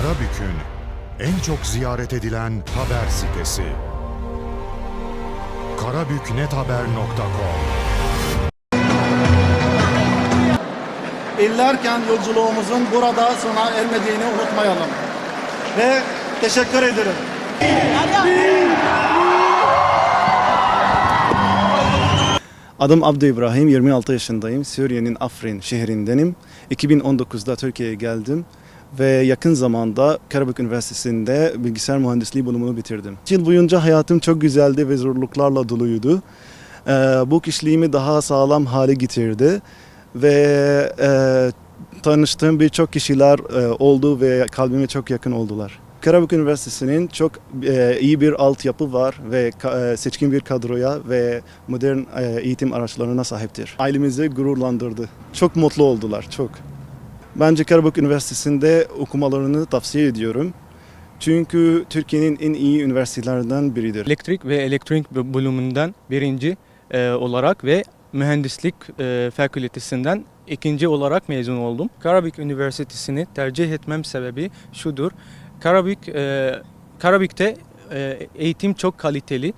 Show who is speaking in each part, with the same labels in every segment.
Speaker 1: Karabük'ün en çok ziyaret edilen haber sitesi. karabüknethaber.com
Speaker 2: İllerken yolculuğumuzun burada sona ermediğini unutmayalım. Ve teşekkür ederim.
Speaker 3: Adım Abdü İbrahim, 26 yaşındayım. Suriye'nin Afrin şehrindenim. 2019'da Türkiye'ye geldim ve yakın zamanda Karabük Üniversitesi'nde bilgisayar mühendisliği bölümünü bitirdim. Yıl boyunca hayatım çok güzeldi ve zorluklarla doluydu. Ee, bu kişiliğimi daha sağlam hale getirdi ve e, tanıştığım birçok kişiler e, oldu ve kalbime çok yakın oldular. Karabük Üniversitesi'nin çok e, iyi bir altyapı var ve e, seçkin bir kadroya ve modern e, eğitim araçlarına sahiptir. Ailemizi gururlandırdı. Çok mutlu oldular, çok. Bence Karabük Üniversitesi'nde okumalarını tavsiye ediyorum. Çünkü Türkiye'nin en iyi üniversitelerinden biridir.
Speaker 4: Elektrik ve elektronik bö- bölümünden birinci e, olarak ve mühendislik e, fakültesinden ikinci olarak mezun oldum. Karabük Üniversitesi'ni tercih etmem sebebi şudur. Karabük e, Karabük'te e, eğitim çok kaliteli.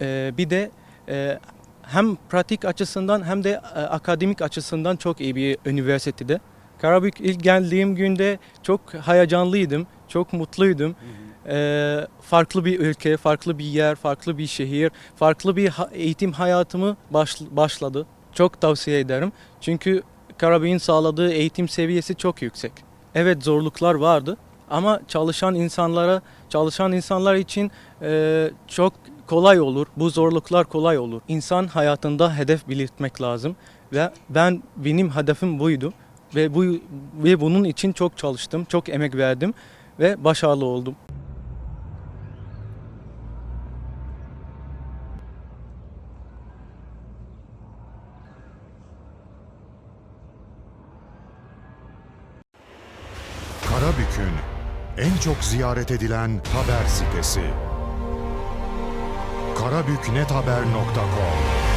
Speaker 4: E, bir de e, hem pratik açısından hem de e, akademik açısından çok iyi bir üniversitede. Karabük ilk geldiğim günde çok heyecanlıydım, çok mutluydum. Ee, farklı bir ülke, farklı bir yer, farklı bir şehir, farklı bir eğitim hayatımı baş- başladı. Çok tavsiye ederim. Çünkü Karabük'ün sağladığı eğitim seviyesi çok yüksek. Evet zorluklar vardı ama çalışan insanlara, çalışan insanlar için e, çok kolay olur. Bu zorluklar kolay olur. İnsan hayatında hedef belirtmek lazım ve ben benim hedefim buydu ve bu ve bunun için çok çalıştım, çok emek verdim ve başarılı oldum.
Speaker 1: Karabük'ün en çok ziyaret edilen haber sitesi. karabüknethaber.com